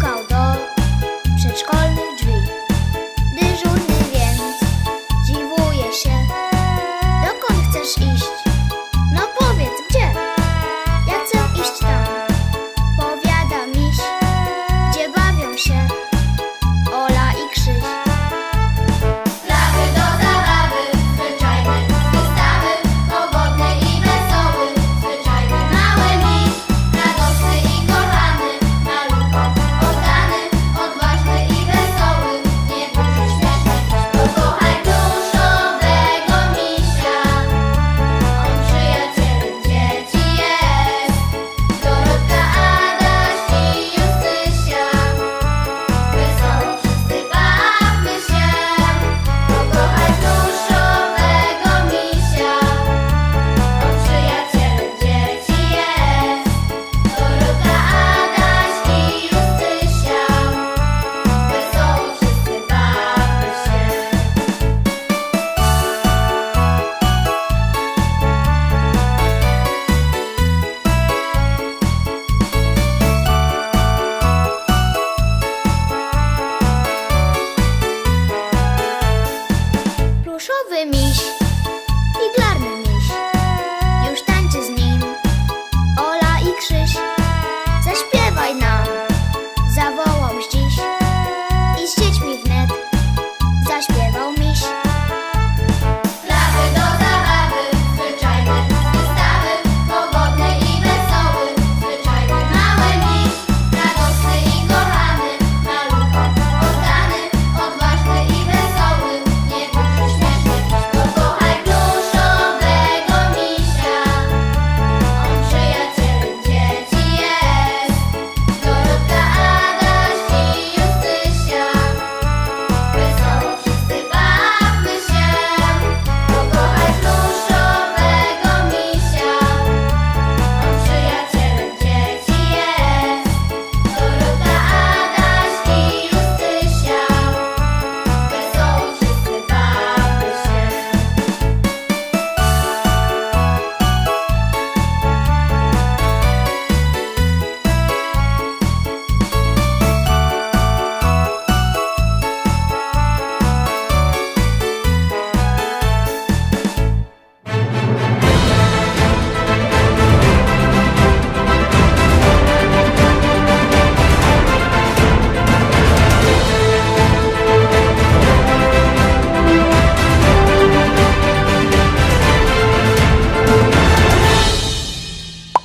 zapukał do przedszkolnych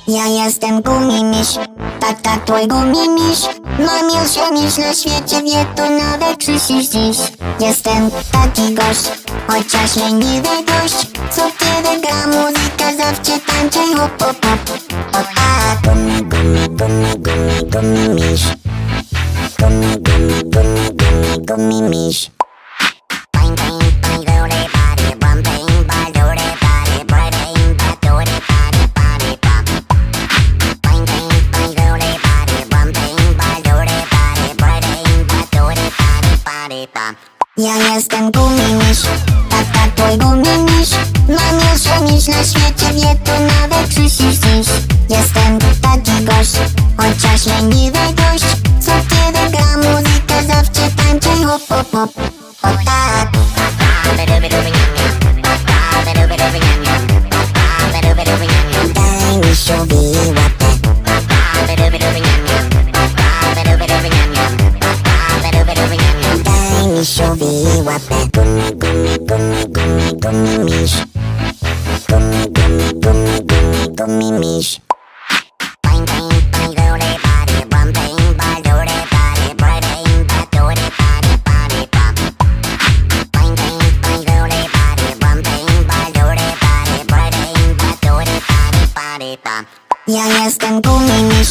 jestem gumimiś, tata twój gumimiś Mam już miś na świecie, wie to nawet Krzysiu dziś Jestem taki gość, chociaż leniwy gość Co kiedy gra muzyka, zawsze tańczę hop. Hop hop O tak, gumi, gumi, gumi, gumi, Gumi, gumi, gumi, gumi, gumimiś Bang, Ja jestem gumimiś, tata twój gumimiś Mam już miś na świecie, wie to nawet Krzysiu dziś Jestem taki gość, chociaż leniwy gość body, bum, bang, bang, do the body, bang, bang, do the body, body, bum. Ja jestem gumimiś,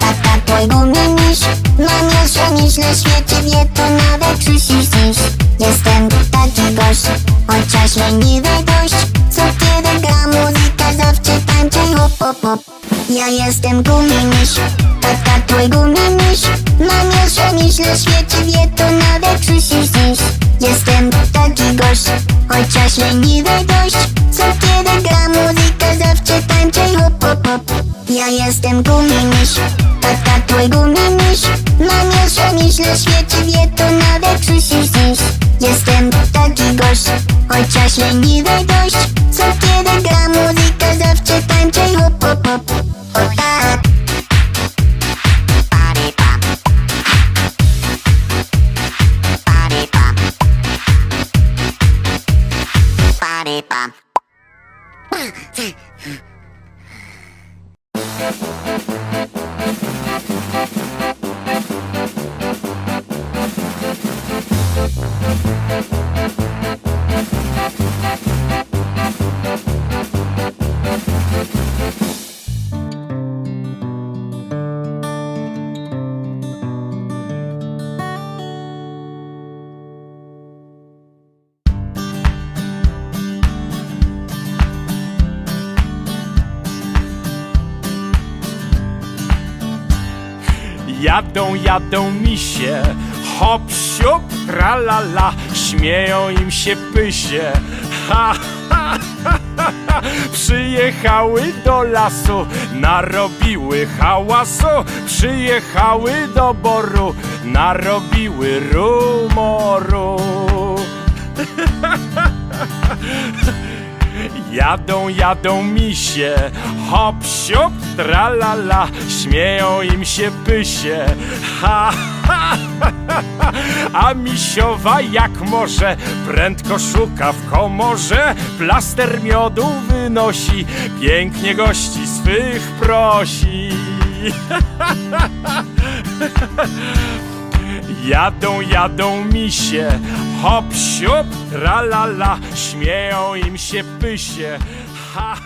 tata twój gumimiś Mam już miś na świecie, wie to nawet gość, chociaż leniwy gość Co kiedy gra muzyka, zawsze tańczę hop hop hop Ja jestem gumimiś, tata twój gumimiś Mam już miś na świecie, wie to nawet Krzysiu dziś Jestem taki gość, chociaż leniwy Jadą, jadą misie, hop, siup, tralala, śmieją im się pysie. Ha, ha, ha, ha, ha. Przyjechały do lasu, narobiły hałasu, przyjechały do boru, narobiły rumoru. Jadą, jadą misie, hop, siup, tralala, śmieją im się pysie. Ha, ha, ha, ha, ha. A misiowa jak może, prędko szuka w komorze, plaster miodu wynosi, pięknie gości swych prosi. Jadą, jadą misie, hop, siup, tralala, śmieją im się pysie. Ha,